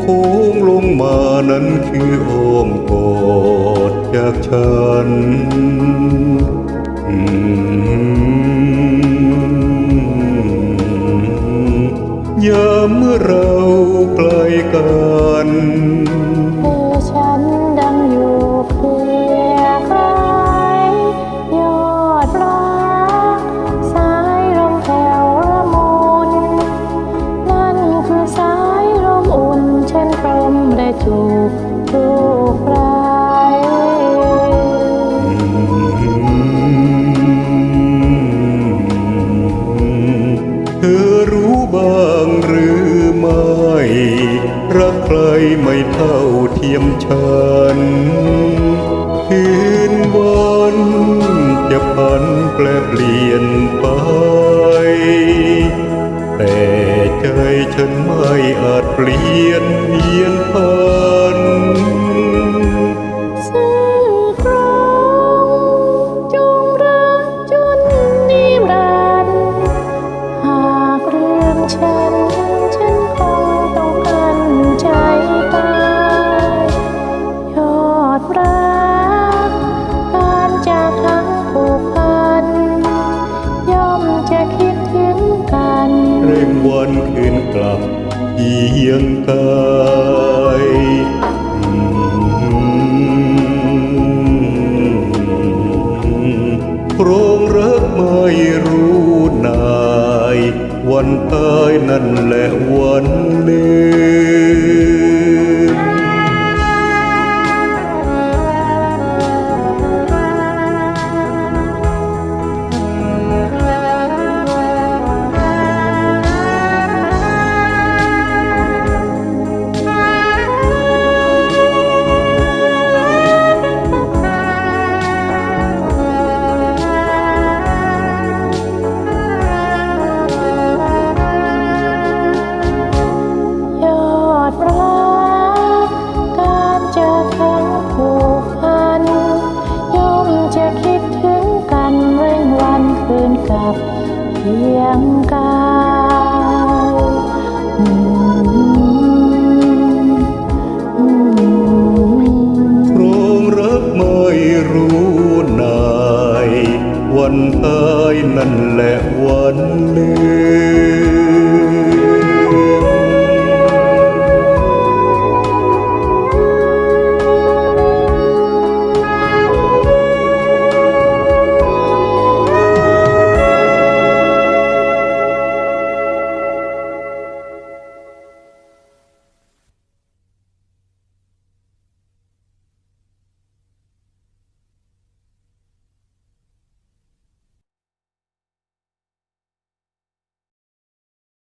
โค้งลงมานั้นคืออ้อมกอดจากฉันอืมยามเมื่อเราไกลกัน ฉันพรมได้จูบลูกไกลเธอรู้บ้างหรือไม่ รักใครไม่เท่าเทียมฉันคืนวันจะพันแปลเปลี่ยนไป ใจฉันไม่อาจเปลี่ยนเวียนไป กลับเยียงกายโครงรักไม่รู้นาย วันตายนั่นแหละวันลื จะคิดถึงกันเร่งวันคืนกับเพียงกายโรงรักไม่รู้นาย วันตายนั่นแหละวันเลว